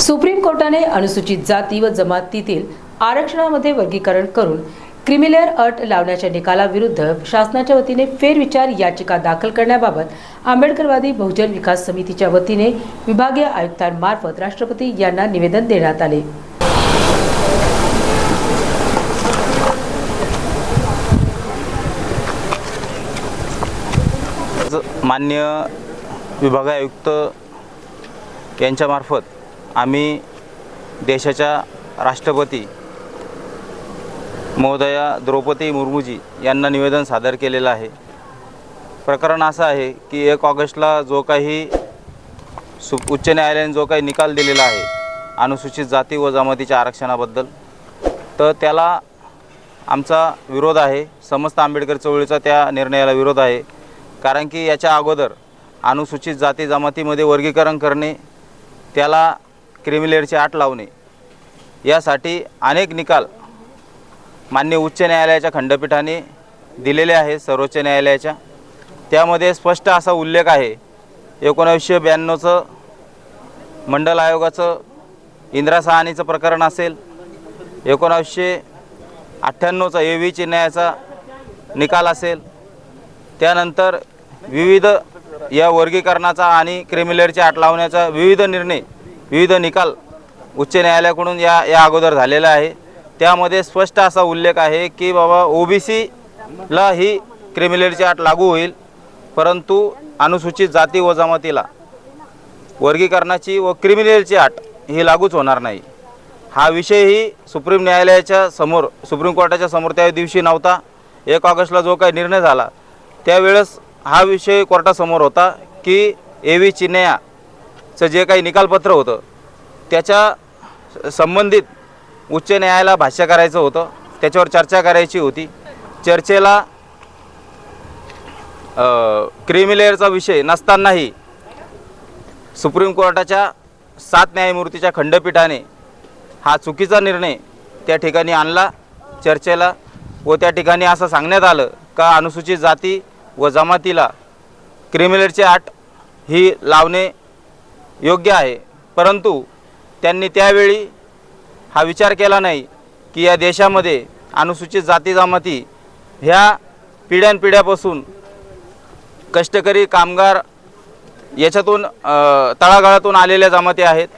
Supreme कोर्टाने अनुसूचित जाती व जमातीतील आरक्षणामध्ये वर्गीकरण करून क्रिमिलेअर अट लावण्याच्या निकालाविरुद्ध शासनाच्या वतीने फेरविचार याचिका दाखल करण्याबाबत आंबेडकरवादी बहुजन विकास समितीच्या वतीने विभागीय आयुक्तांमार्फत राष्ट्रपती यांना निवेदन देण्यात आले. मान्य विभागायुक्त यांच्यामार्फत आम्ही देशाच्या राष्ट्रपती महोदया द्रौपदी मुर्मूजी यांना निवेदन सादर केलेलं आहे. प्रकरण असं आहे की एक ऑगस्टला जो काही सु उच्च न्यायालयाने जो काही निकाल दिलेला आहे अनुसूचित जाती व जमातीच्या आरक्षणाबद्दल तर त्याला आमचा विरोध आहे. समस्त आंबेडकर चळवळीचा त्या निर्णयाला विरोध आहे. कारण की याच्या अगोदर अनुसूचित जाती जमातीमध्ये वर्गीकरण करणे त्याला क्रिमिलेअरची आट लावणे. यासाठी अनेक निकाल मान्य उच्च न्यायालयाच्या खंडपीठाने दिलेले आहे सर्वोच्च न्यायालयाच्या. त्यामध्ये स्पष्ट असा उल्लेख आहे एकोणावीसशे ब्याण्णवचं मंडल आयोगाचं इंदिरा सहानीचं प्रकरण असेल एकोणावीसशे अठ्ठ्याण्णवचा ए व्ही चिन्हयाचा निकाल असेल त्यानंतर विविध या वर्गीकरणाचा आणि क्रिमिलेअरची आट लावण्याचा विविध निर्णय विविध निकाल उच्च न्यायालयाकडून या या अगोदर झालेला आहे. त्यामध्ये स्पष्ट असा उल्लेख आहे की बाबा ओ बी सीला ही क्रिमिनलची आट लागू होईल परंतु अनुसूचित जाती व जमातीला वर्गीकरणाची व क्रिमिनलची आट ही लागूच होणार नाही. हा विषयही सुप्रीम न्यायालयाच्या समोर सुप्रीम कोर्टाच्या समोर त्या दिवशी नव्हता. एक ऑगस्टला जो काही निर्णय झाला त्यावेळेस हा विषय कोर्टासमोर होता की ए व्ही चं जे काही निकालपत्र होतं त्याच्या संबंधित उच्च न्यायालयाला भाष्य करायचं होतं. त्याच्यावर चर्चा करायची होती. चर्चेला क्रिमिलेअरचा विषय नसतानाही सुप्रीम कोर्टाच्या सात न्यायमूर्तीच्या खंडपीठाने हा चुकीचा निर्णय त्या ठिकाणी आणला. चर्चेला व त्या ठिकाणी असं सांगण्यात आलं का अनुसूचित जाती व जमातीला क्रिमिलेअरची आट ही लावणे योग्य आहे. परंतु त्यांनी त्यावेळी हा विचार केला नाही की या देशामध्ये अनुसूचित जाती जमाती ह्या पिढ्यानपिढ्यापासून कष्टकरी कामगार याच्यातून तळागाळातून आलेल्या जमाती आहेत.